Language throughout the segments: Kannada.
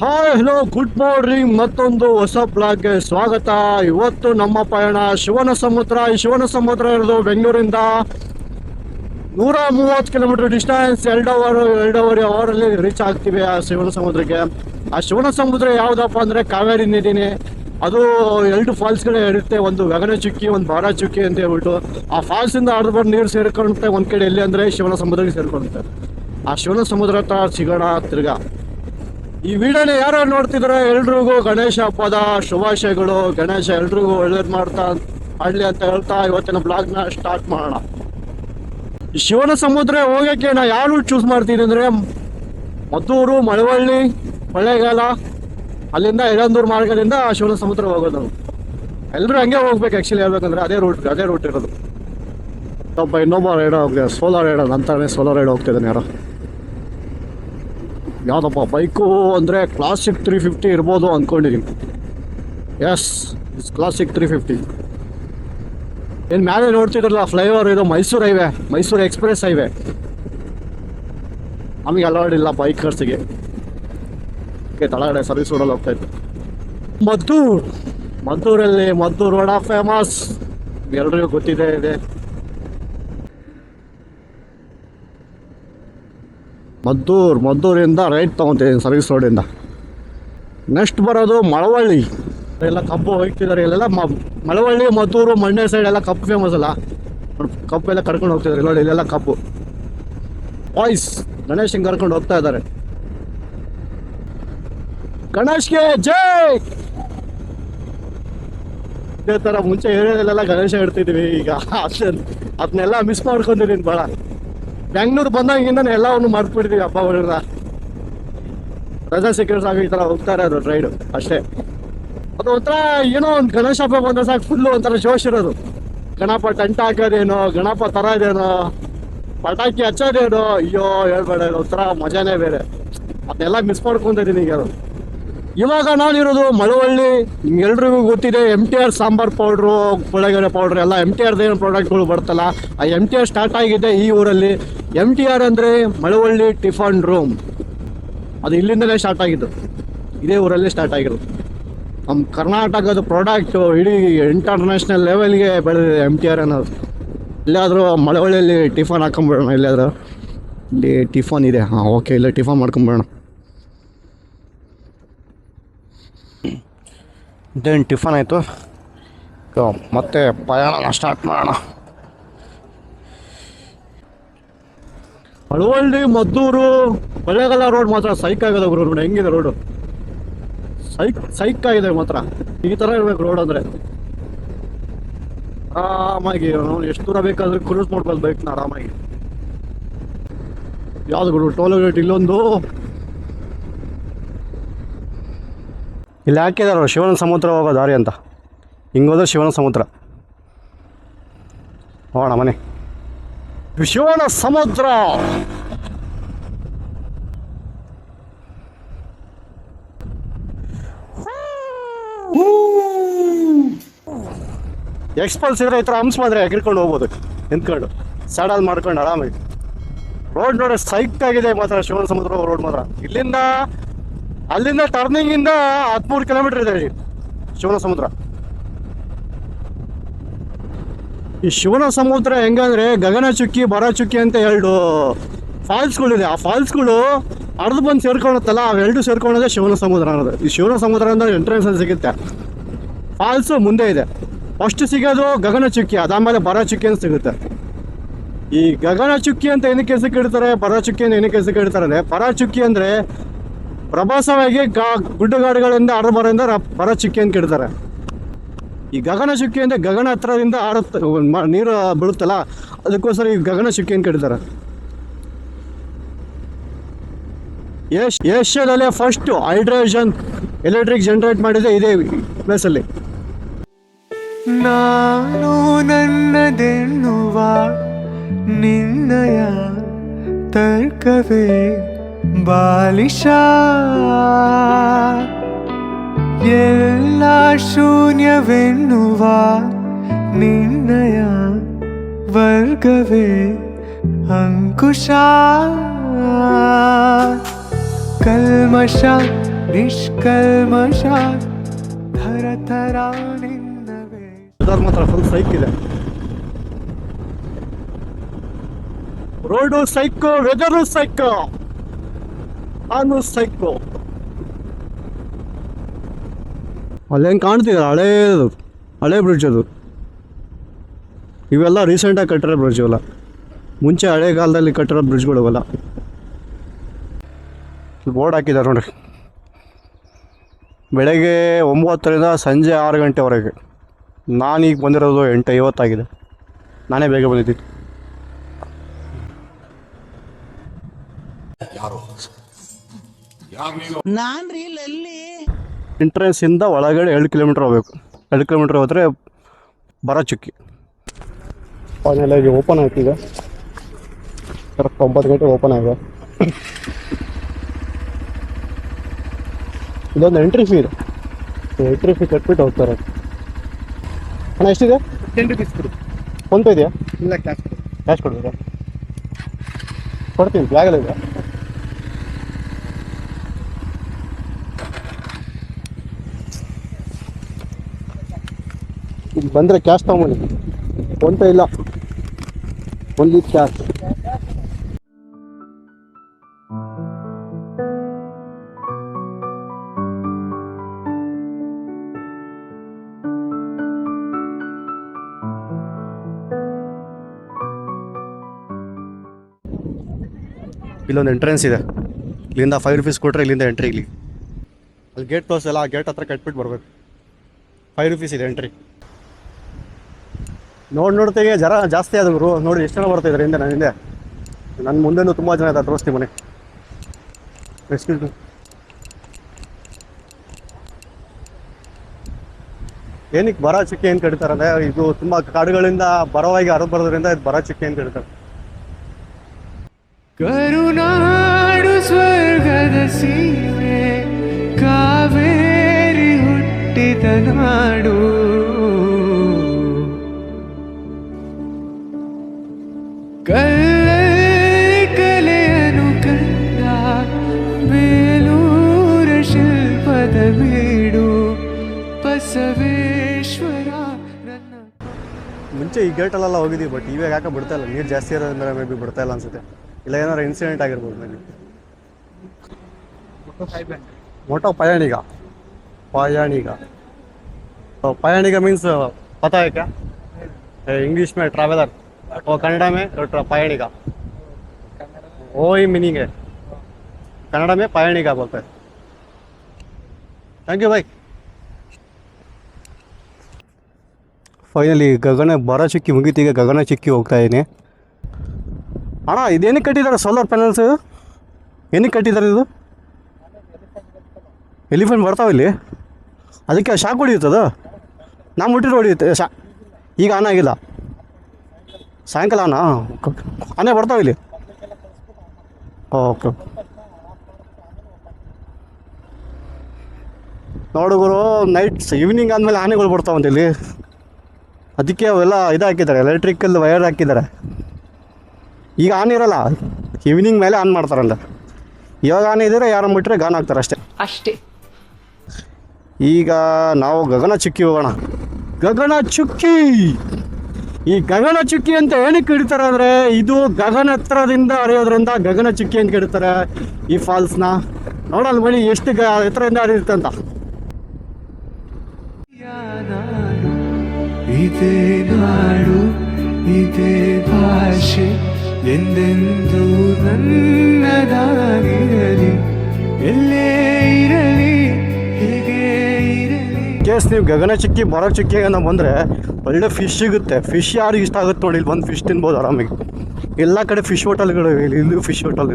ಹಾಯ್ ಹಲೋ ಗುಡ್ ಮಾರ್ನಿಂಗ್ ಮತ್ತೊಂದು ಹೊಸ ಬ್ಲಾಗ್ಗೆ ಸ್ವಾಗತ. ಇವತ್ತು ನಮ್ಮ ಪಯಣ ಶಿವನ ಸಮುದ್ರ. ಈ ಶಿವನ ಸಮುದ್ರ ಇರೋದು ಬೆಂಗಳೂರಿಂದ ನೂರ ಮೂವತ್ತು ಕಿಲೋಮೀಟರ್ ಡಿಸ್ಟೆನ್ಸ್ ಎರಡು ಅವರ್ ಎರಡೂವರೆ ಅವರಲ್ಲಿ ರೀಚ್ ಆಗ್ತೀವಿ ಆ ಶಿವನ ಸಮುದ್ರಕ್ಕೆ. ಆ ಶಿವನ ಸಮುದ್ರ ಯಾವುದಪ್ಪ ಅಂದರೆ ಕಾವೇರಿ ನದಿನೇ ಅದು ಎರಡು ಫಾಲ್ಸ್ಗಳೇ ಇರುತ್ತೆ. ಒಂದು ಗಗನ ಚುಕ್ಕಿ, ಒಂದು ಬಾರ ಚುಕ್ಕಿ ಅಂತ ಹೇಳ್ಬಿಟ್ಟು. ಆ ಫಾಲ್ಸಿಂದ ಅರ್ಧ ಬಂದು ನೀರು ಸೇರ್ಕೊಂಡುತ್ತೆ ಒಂದು ಕಡೆ ಎಲ್ಲಿ ಅಂದರೆ ಶಿವನ ಸಮುದ್ರಕ್ಕೆ ಸೇರ್ಕೊಳುತ್ತೆ ಆ ಶಿವನ ಸಮುದ್ರ ಹತ್ರ ಸಿಗೋಣ ತಿರ್ಗಾ. ಈ ವಿಡಿಯೋನ ಯಾರು ನೋಡ್ತಿದ್ರೆ ಎಲ್ರಿಗೂ ಗಣೇಶ ಹಬ್ಬದ ಶುಭಾಶಯಗಳು. ಗಣೇಶ ಎಲ್ರಿಗೂ ಒಳ್ಳೇದು ಮಾಡ್ತಾ ಆಡ್ಲಿ ಅಂತ ಹೇಳ್ತಾ ಇವತ್ತಿನ ಬ್ಲಾಗ್ನ ಸ್ಟಾರ್ಟ್ ಮಾಡೋಣ. ಶಿವನ ಸಮುದ್ರ ಹೋಗಕ್ಕೆ ನಾ ಯಾರು ಚೂಸ್ ಮಾಡ್ತೀನಿ ಅಂದ್ರೆ ಮದ್ದೂರು, ಮಳವಳ್ಳಿ, ಮಳೆಗಾಲ, ಅಲ್ಲಿಂದ ಯಳಂದೂರು ಮಾರ್ಗದಿಂದ ಶಿವನ ಸಮುದ್ರ ಹೋಗೋದು. ಎಲ್ಲರೂ ಹಂಗೆ ಹೋಗ್ಬೇಕು ಆ್ಯಕ್ಚುಲಿ ಹೇಳ್ಬೇಕಂದ್ರೆ ಅದೇ ರೂಟ್ ಅದೇ ರೂಟ್ ಇರೋದು. ಒಬ್ಬ ಇನ್ನೊಬ್ಬ ರೈಡ್ ಹೋಗ್ತದೆ ಸೋಲಾರ್ ರೈಡ್ ಅಂತಾನೆ ಸೋಲಾರ್ ರೈಡ್ ಹೋಗ್ತಿದ್ದಾನೆ ಯಾರೋ. ಯಾವುದಪ್ಪ, ಬೈಕು ಅಂದರೆ ಕ್ಲಾಸಿಕ್ ತ್ರೀ ಫಿಫ್ಟಿ ಇರ್ಬೋದು ಅಂದ್ಕೊಂಡಿದ್ದೀನಿ yes is classic three fifty ಏನು ಮೇಲೆ ನೋಡ್ತಿದ್ರಲ್ಲ ಫ್ಲೈಓವರ್ ಇದು Mysuru highway Mysuru express highway ನಮಗೆ ಅಲವಾಡಿಲ್ಲ ಬೈಕರ್ಸಿಗೆ ಓಕೆ ತಳಗಡೆ ಸರ್ವಿಸ್ ಊರಲ್ಲಿ ಹೋಗ್ತಾ ಇತ್ತು ಮದ್ದೂರು. ಮದ್ದೂರಲ್ಲಿ ಮದ್ದೂರು ವಡ ಫೇಮಸ್ ಎಲ್ರಿಗೂ ಗೊತ್ತಿದೆ ಇದೆ. ಮದ್ದೂರು, ಮದ್ದೂರಿಂದ ರೈಟ್ ತೊಗೊತಿದ್ದೀನಿ ಸರ್ವಿಸ್ ರೋಡಿಂದ. ನೆಕ್ಸ್ಟ್ ಬರೋದು ಮಳವಳ್ಳಿ. ಎಲ್ಲ ಕಬ್ಬು ಹೋಗ್ತಿದ್ದಾರೆ ಇಲ್ಲೆಲ್ಲ ಮ, ಮಳವಳ್ಳಿ, ಮದ್ದೂರು, ಮಂಡ್ಯ ಸೈಡ್ ಎಲ್ಲ ಕಪ್ಪು ಫೇಮಸ್ ಅಲ್ಲ. ಕಪ್ಪು ಎಲ್ಲ ಕರ್ಕೊಂಡು ಹೋಗ್ತಿದ್ದಾರೆ ನೋಡಿ, ಇಲ್ಲೆಲ್ಲ ಕಬ್ಬು. ಬಾಯ್ಸ್ ಗಣೇಶನ್ ಕರ್ಕೊಂಡು ಹೋಗ್ತಾ ಇದ್ದಾರೆ. ಗಣೇಶ್ಗೆ ಜೈ! ಇದೇ ಥರ ಮುಂಚೆ ಏರಿಯಾದಲ್ಲೆಲ್ಲ ಗಣೇಶ ಇಡ್ತಿದ್ವಿ ಈಗ. ಅದನ್ನ, ಅದನ್ನೆಲ್ಲ ಮಿಸ್ ಮಾಡ್ಕೊಂಡಿದ್ದೀನಿ ಭಾಳ ಬೆಂಗಳೂರು ಬಂದಾಗಿಂದ ಎಲ್ಲವನ್ನು ಮರ್ತ್ಬಿಡ್ತೀವಿ ಹಬ್ಬ ಹೊಡೆದ ರಜಾ ಸಿಕ್ಕರೆ ಸಾಕು ಈ ಥರ ಹೋಗ್ತಾರೆ ಇರೋದು ರೈಡು, ಅಷ್ಟೇ. ಅದು ಒಂಥರ ಏನೋ ಒಂದು ಗಣೇಶ ಹಬ್ಬ ಬಂದ್ರೆ ಸಾಕು ಫುಲ್ಲು ಒಂಥರ ಜೋಶ್ ಇರೋದು. ಗಣಪ ಟೆಂಟ್ ಹಾಕೋದೇನೋ, ಗಣಪ ತರೋದೇನೋ, ಪಟಾಕಿ ಹಚ್ಚೋದೇನೋ, ಅಯ್ಯೋ ಹೇಳ್ಬೇಡ, ಒಂಥರ ಮಜಾನೇ ಬೇರೆ. ಅದನ್ನೆಲ್ಲ ಮಿಸ್ ಮಾಡ್ಕೊಂಡಿದ್ದೀನಿ ಈಗ. ಅದು ಇವಾಗ ನಾನಿರೋದು ಮಳವಳ್ಳಿ. ಎಲ್ರಿಗೂ ಗೊತ್ತಿದೆ M T R sambar powder ಪುಳಗಡೆ powder ಎಲ್ಲ ಎಂ ಟಿ ಆರ್ದು ಏನು ಪ್ರಾಡಕ್ಟ್ಗಳು ಬರ್ತಲ್ಲ, ಆ ಎಂ ಟಿ ಆರ್ ಸ್ಟಾರ್ಟ್ ಆಗಿದೆ ಈ ಊರಲ್ಲಿ. ಎಂ ಟಿ ಆರ್ ಅಂದರೆ ಮಳವಳ್ಳಿ ಟಿಫನ್ ರೂಮ್ ಅದು ಇಲ್ಲಿಂದಲೇ ಸ್ಟಾರ್ಟ್ ಆಗಿದ್ದು. ಇದೇ ಊರಲ್ಲೇ ಸ್ಟಾರ್ಟ್ ಆಗಿರೋದು. ನಮ್ಮ ಕರ್ನಾಟಕದ ಪ್ರಾಡಕ್ಟು ಇಡೀ ಇಂಟರ್ನ್ಯಾಷನಲ್ ಲೆವೆಲ್ಗೆ ಬೆಳೆದಿದೆ ಎಂ ಟಿ ಆರ್ ಅನ್ನೋದು. ಎಲ್ಲಾದರೂ ಮಳವಳ್ಳಿಯಲ್ಲಿ ಟಿಫನ್ ಹಾಕೊಂಬಿಡೋಣ ಎಲ್ಲಾದರೂ ಇಲ್ಲಿ ಟಿಫನ್ ಇದೆ. ಹಾಂ ಓಕೆ ಇಲ್ಲ, ಟಿಫನ್ ಮಾಡ್ಕೊಂಬಿಡೋಣ. ಇದೇನು ಟಿಫನ್ ಆಯಿತು? ಮತ್ತೆ ಪ್ರಯಾಣ ಸ್ಟಾರ್ಟ್ ಮಾಡೋಣ. ಮಳವಳ್ಳಿ ಮದ್ದೂರು ಕೊಳ್ಳೇಗಾಲ ರೋಡ್ ಮಾತ್ರ ಸೈಕ್ ಆಗಿದೆ ಗುರು ನೋಡಿ, ಹೆಂಗಿದೆ ರೋಡು ಸೈಕ್ ಸೈಕ್ ಆಗಿದೆ ಮಾತ್ರ. ಈ ಥರ ಇರ್ಬೇಕು ರೋಡ್ ಅಂದರೆ. ಆರಾಮಾಗಿ ಎಷ್ಟು ದೂರ ಬೇಕಾದ್ರೆ ಕ್ರೂಸ್ ಮಾಡ್ಬೋದು ಬೈಕ್ನ ಆರಾಮಾಗಿ. ಯಾವ್ದು ಗುರು ಟೋಲ್ ಗೇಟ್ ಇಲ್ಲೊಂದು? ಇಲ್ಲಿ ಹಾಕಿದಾರ ಶಿವನ ಸಮುದ್ರ ಹೋಗೋ ದಾರಿ ಅಂತ. ಹಿಂಗೋದ್ರೆ ಶಿವನ ಸಮುದ್ರ. ಹೋಗೋಣ, ಮನೆ. ಶಿವನ ಸಮುದ್ರ! ಎಕ್ಸ್ಪಲ್ಸ್ ಇದ್ರೆ ಈ ಥರ ಹಂಸ್ ಮಾಡಿದ್ರೆ ಎಗ್ರಿಕೊಂಡು ಹೋಗ್ಬೋದು. ನಿಂತ್ಕೊಂಡು. ಸ್ಯಾಡಲ್ ಮಾಡ್ಕೊಂಡು ಆರಾಮಾಗಿ. ರೋಡ್ ನೋಡಿ ಸೈಕ್ ಆಗಿದೆ ಮಾತ್ರ ಶಿವನ ಸಮುದ್ರ ರೋಡ್ ಮಾತ್ರ. ಇಲ್ಲಿಂದ ಅಲ್ಲಿಂದ ಟರ್ನಿಂಗ್ ಇಂದ ಹದಿಮೂರು ಕಿಲೋಮೀಟರ್ ಇದೆ ರೀ ಶಿವನ ಸಮುದ್ರ. ಈ ಶಿವನ ಸಮುದ್ರ ಹೆಂಗಂದ್ರೆ ಗಗನ ಚುಕ್ಕಿ, ಬರ ಚುಕ್ಕಿ ಅಂತ ಎರಡು ಫಾಲ್ಸ್ಗಳಿದೆ. ಆ ಫಾಲ್ಸ್ಗಳು ಅರ್ಧ ಬಂದು ಸೇರ್ಕೊಳತ್ತಲ್ಲ ಅವೆರಡು ಸೇರ್ಕೊಳ್ಳೋದೇ ಶಿವನ ಸಮುದ್ರ ಅನ್ನೋದು. ಈ ಶಿವನ ಸಮುದ್ರ ಅಂದ್ರೆ ಎಂಟ್ರೆನ್ಸ್ ಅಲ್ಲಿ ಸಿಗುತ್ತೆ. ಫಾಲ್ಸ್ ಮುಂದೆ ಇದೆ. ಫಸ್ಟ್ ಸಿಗೋದು ಗಗನ ಚುಕ್ಕಿ, ಅದಾದ್ಮೇಲೆ ಬರ ಚುಕ್ಕಿ ಅಂತ ಸಿಗುತ್ತೆ. ಈ ಗಗನ ಚುಕ್ಕಿ ಅಂತ ಏನಕ್ಕೆ ಹೆಸರು ಇಡ್ತಾರೆ ಬರ ಚುಕ್ಕಿ ಅಂತ ಏನಕ್ಕೆ ಹೆಸರು ಇಡ್ತಾರೆ ಅಂದ್ರೆ, ಬರ ಚುಕ್ಕಿ ಅಂದ್ರೆ ಪ್ರವಾಸವಾಗಿ ಗಾ ಗುಡ್ಡಗಾಡುಗಳಿಂದ ರ- ಬರ ಚುಕ್ಕಿ ಅಂತ ಇಡ್ತಾರೆ ಈ ಗಗನ ಚುಕ್ಕಿ ಅಂದ್ರೆ ಗಗನ ಹತ್ರದಿಂದ ಆಡುತ್ತೆ ನೀರು ಬೀಳುತ್ತಲ್ಲ, ಅದಕ್ಕೋಸ್ಕರ ಈ ಗಗನ ಚುಕ್ಕಿ ಅಂತ ಇಡ್ತಾರೆ ಏಷ್ ಏಷ್ಯಾದಲ್ಲೇ ಫಸ್ಟ್ ಹೈಡ್ರೋಜನ್ ಎಲೆಕ್ಟ್ರಿಕ್ ಜನರೇಟ್ ಮಾಡಿದೆ ಇದೇ ಪ್ಲೇಸಲ್ಲಿ. ನಾನು ನನ್ನದೆನ್ನುವ ನಿನ್ನಯ ತರ್ಕವೇ? ಬಾಲಿಶ. ಎಲ್ಲ ಶೂನ್ಯವೆನ್ನುವ ನಿನ್ನಯ ವರ್ಗವೇ ಅಂಕುಶ. ಕಲ್ಮಶ, ನಿಷ್ಕಲ್ಮಶ ಥರ ನಿನ್ನವೇ full psych road psycho weather psycho ನಾನು ಸೈಕೋ ಅಲ್ಲೇನು ಕಾಣ್ತಿದೆ ಹಳೇದು ಹಳೆ ಬ್ರಿಡ್ಜ್ ಅದು. ಇವೆಲ್ಲ ರೀಸೆಂಟಾಗಿ ಕಟ್ಟಿರೋ ಬ್ರಿಡ್ಜ್ ಇವೆಲ್ಲ. ಮುಂಚೆ ಹಳೆ ಕಾಲದಲ್ಲಿ ಕಟ್ಟಿರೋ ಬ್ರಿಡ್ಜ್ಗಳು ಇವೆಲ್ಲ. ಬೋರ್ಡ್ ಹಾಕಿದ್ದಾರೆ ನೋಡ್ರಿ. ಬೆಳಗ್ಗೆ ಒಂಬತ್ತರಿಂದ ಸಂಜೆ ಆರು ಗಂಟೆವರೆಗೆ. ನಾನೀಗ ಬಂದಿರೋದು ಎಂಟು ಐವತ್ತಾಗಿದೆ ನಾನೇ ಬೇಗ ಬಂದಿದ್ದೀನಿ. ನಾನ್ರಿ ಎಂಟ್ರೆನ್ಸ್ ಎಂಟ್ರೆನ್ಸಿಂದ ಒಳಗಡೆ ಎರಡು ಕಿಲೋಮೀಟರ್ ಹೋಗ್ಬೇಕು. ಎರಡು ಕಿಲೋಮೀಟರ್ ಹೋದ್ರೆ ಬರ ಚುಕ್ಕಿ. ಫೈನಲಾಗಿ ಓಪನ್ ಆಯ್ತು ಈಗ. ಕರೆಕ್ಟ್ ಒಂಬತ್ತು ಗಂಟೆ ಓಪನ್ ಆಗಿದೆ. ಇದೊಂದು ಎಂಟ್ರಿ ಫೀ ಇದೆ. ಎಂಟ್ರಿ ಫೀ ಕಟ್ಬಿಟ್ಟು ಹೋಗ್ತಾರೆ. ಹಣ ಎಷ್ಟಿದೆ? ಟೆನ್ ರುಪೀಸ್ ಕೊಡು. ಫೋನ್ಪೇ ಇದೆಯಾ? ಇಲ್ಲ ಕ್ಯಾಶ್ ಕ್ಯಾಶ್ ಕೊಡ್ಬೇಕಾ ಕೊಡ್ತೀನಿ ಬ್ಯಾಗಲ್ಲಿ ಇಲ್ಲಿ ಬಂದರೆ ಕ್ಯಾಶ್ ತೊಗೊಂಬನ್ನಿ. ಫೋನ್ಪೇ ಇಲ್ಲ. ಓನ್ಲಿ ಕ್ಯಾಶ್ ಇಲ್ಲೊಂದು ಎಂಟ್ರೆನ್ಸ್ ಇದೆ. ಇಲ್ಲಿಂದ ಫೈವ್ ರುಪೀಸ್ ಕೊಟ್ಟರೆ ಇಲ್ಲಿಂದ ಎಂಟ್ರಿ ಇಲ್ಲಿ. ಅಲ್ಲಿ ಗೇಟ್ ಕ್ಲೋಸ್ ಎಲ್ಲ ಆ ಗೇಟ್ ಹತ್ರ ಕಟ್ಬಿಟ್ಟು ಬರ್ಬೇಕು. ಫೈವ್ ರುಪೀಸ್ ಇದೆ ಎಂಟ್ರಿ ನೋಡಿ ನೋಡ್ತೀವಿ ಜರ ಜಾಸ್ತಿ ಆದ ಗುರು. ನೋಡಿ ಎಷ್ಟು ಜನ ಬರ್ತಾ ಇದ್ದಾರೆ ಹಿಂದೆ ನನ್ನ ಹಿಂದೆ. ನನ್ನ ಮುಂದೆನೂ ತುಂಬ ಜನ ಇದ್ದಾರೆ ತೋರಿಸ್ತೀನಿ ಮನೆ ಏನಕ್ಕೆ ಬರ ಚುಕ್ಕೆ ಏನು ಕಡಿತಾರೆ ಇದು ತುಂಬ ಕಾಡುಗಳಿಂದ ಬರವಾಗಿ ಹರಿದು ಬರೋದ್ರಿಂದ ಇದು ಬರ ಚುಕ್ಕೆ ಏನು ಕಡಿತಾರೆ ಕರುನಾಡು ಸ್ವರ್ಗದ ಸೀಮೆ, ಕಾವೇರಿ ಹುಟ್ಟಿದ ನಾಡು. ಬಸವೇಶ್ವರ ನನ್ನ ಮುಂಚೆ ಈ ಗೇಟಲ್ಲೆಲ್ಲ ಹೋಗಿದ್ದೀವಿ ಬಟ್ ಇವಾಗ ಯಾಕೆ ಬಿಡ್ತಾ ಇಲ್ಲ ನೀರು ಜಾಸ್ತಿ ಇರೋದ್ರಿಂದ ಮೇ ಬಿ ಬಿಡ್ತಾ ಇಲ್ಲ ಅನ್ಸುತ್ತೆ ಇಲ್ಲ ಏನಾರು ಇನ್ಸಿಡೆಂಟ್ ಆಗಿರ್ಬೋದು ಮೇ ಬಿ मोटो पयाणिगा पयाणिगा तो पयाणिगा मीन्स पता है क्या इंग्लिश में ट्रैवलर और कन्नड़ा में ट्र- पयाणिगा वो ही मीनिंग है कन्नड़ा में पयाणिगा बोलते हैं thank you bye finally Gagana ಬರ ಚುಕ್ಕಿ ಮುಗೀತು ಈಗ ಗಗನ ಚುಕ್ಕಿ ಹೋಗ್ತಾ ಇದ್ದೀನಿ. ಅಣ್ಣ, ಇದೇನಕ್ಕೆ ಕಟ್ಟಿದ್ದಾರೆ ಸೋಲಾರ್ ಪ್ಯಾನಲ್ಸ್ ಏನಕ್ಕೆ ಕಟ್ಟಿದ್ದಾರೆ ಇದು? ಎಲಿಫೆಂಟ್ ಬರ್ತಾವೆ ಇಲ್ಲಿ? ಅದಕ್ಕೆ ಶಾಕ್ ಹೊಡಿಯುತ್ತದು? ನಾ ಮುಟ್ಟಿರೋ ಹೊಡಿಯುತ್ತೆ. ಶಾ ಈಗ ಆನ್ ಆಗಿಲ್ಲ. ಸಾಯಂಕಾಲ ಅಣ್ಣ ಆನೆ ಬರ್ತಾವೆ ಇಲ್ಲಿ? ಓಕೆ ನೋಡು ಗುರು ನೈಟ್ ಈವ್ನಿಂಗ್ ಆದಮೇಲೆ ಆನೆಗಳು ಬರ್ತಾವಂತೆ ಇಲ್ಲಿ. ಅದಕ್ಕೆ ಅವೆಲ್ಲ ಇದು ಹಾಕಿದ್ದಾರೆ ಎಲೆಕ್ಟ್ರಿಕಲ್ ವೈರ್ ಹಾಕಿದ್ದಾರೆ. ಈಗ ಆನ್ ಇರಲ್ಲ ಈವ್ನಿಂಗ್ ಮೇಲೆ ಆನ್ ಮಾಡ್ತಾರಲ್ಲ ಇವಾಗ ಆನ್ ಇದ್ದರೆ ಯಾರು ಬಿಟ್ಟರೆ ಗಾನ್ ಹಾಕ್ತಾರೆ ಅಷ್ಟೇ. ಅಷ್ಟೇ. ಈಗ ನಾವು ಗಗನ ಚುಕ್ಕಿ ಹೋಗೋಣ. ಗಗನ ಚುಕ್ಕಿ! ಈ ಗಗನ ಚುಕ್ಕಿ ಅಂತ ಏನಕ್ಕೆ ಇಡ್ತಾರೆ ಅಂದರೆ ಇದು ಗಗನ ಎತ್ತರದಿಂದ ಹರಿಯೋದ್ರಿಂದ ಗಗನ ಚುಕ್ಕಿ ಅಂತ ಇಡ್ತಾರೆ ಈ ಫಾಲ್ಸ್ನ ನೋಡಲ್ಲ ಮಳಿ ಎಷ್ಟು ಗ ಎತ್ತರದಿಂದ ಹರಿಯುತ್ತೆ ಇದೇ ನಾಡು, ಇದೇ ಭಾಷೆ, ಎಂದೆಂದು ನನ್ನದಾಗಿರಲಿ, ಎಲ್ಲೇ ಇರಲಿ, ಹೇಗೆ ಇರಲಿ. ಕೇಸ್ ನೀವು ಗಗನ ಚಿಕ್ಕಿ ಬರ ಚಿಕ್ಕಿ ಅನ್ನೋ ಬಂದರೆ ಒಳ್ಳೆ ಫಿಶ್ ಸಿಗುತ್ತೆ. ಫಿಶ್ ಯಾರಿಗೆ ಇಷ್ಟ ಆಗುತ್ತೆ ನೋಡಿ, ಇಲ್ಲಿ ಬಂದು ಫಿಶ್ ತಿನ್ಬೋದು ಆರಾಮಾಗಿ. ಎಲ್ಲ ಕಡೆ ಫಿಶ್ ಹೋಟೆಲ್ಗಳು ಇಲ್ಲಿ ಫಿಶ್ ಹೋಟೆಲ್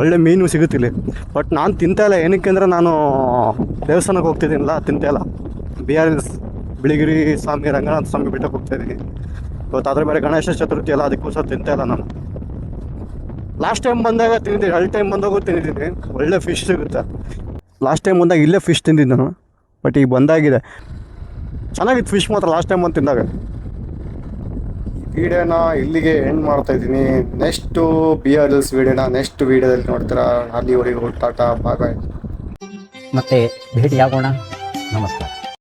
ಒಳ್ಳೆ ಮೀನು ಸಿಗುತ್ತಿಲ್ಲ ಬಟ್ ನಾನು ತಿಂತಾ ಇಲ್ಲ. ಏನಕ್ಕೆ ಅಂದರೆ ನಾನು ದೇವಸ್ಥಾನಕ್ಕೆ ಹೋಗ್ತಿದ್ದೀನಲ್ಲ, ತಿಂತಾ ಇಲ್ಲ. B R S Biligiri Swami Ranganatha Swami ಬೆಟ್ಟಕ್ಕೆ ಹೋಗ್ತಾ ಇದ್ದೀನಿ ಅದ್ರ ಬೇರೆ ಗಣೇಶ ಚತುರ್ಥಿ ಎಲ್ಲ ಅದಕ್ಕೋಸ್ಕರ ತಿಂತಾ ಇಲ್ಲ ನಾನು. ಲಾಸ್ಟ್ ಟೈಮ್ ಬಂದಾಗ ತಿಂದಿದ್ದೀನಿ ಹಳ್ಳಿ ಟೈಮ್ ಬಂದಾಗೂ ತಿಂದಿದ್ದೀನಿ. ಒಳ್ಳೆ ಫಿಶ್ ಸಿಗುತ್ತೆ. ಲಾಸ್ಟ್ ಟೈಮ್ ಬಂದಾಗ ಇಲ್ಲೇ ಫಿಶ್ ತಿಂದಿದ್ದು ನಾನು ಬಟ್ ಈಗ ಬಂದಾಗಿದೆ. ಚೆನ್ನಾಗಿತ್ತು ಫಿಶ್ ಮಾತ್ರ ಲಾಸ್ಟ್ ಟೈಮ್ ಬಂದು ತಿಂದಾಗ. ವಿಡಿಯೋನ ಇಲ್ಲಿಗೆ ಎಂಡ್ ಮಾಡ್ತಾ ಇದ್ದೀನಿ. ನೆಕ್ಸ್ಟು ಬಿ ಆರ್ ಎಲ್ಸ್ ವಿಡಿಯೋನ ನೆಕ್ಸ್ಟ್ ವಿಡಿಯೋದಲ್ಲಿ ನೋಡ್ತೀರಾ. ಅಲ್ಲಿವರೆಗೂ ಟಾಟಾ ಬಾಯ್ ಮತ್ತೆ ಭೇಟಿಯಾಗೋಣ. ನಮಸ್ಕಾರ.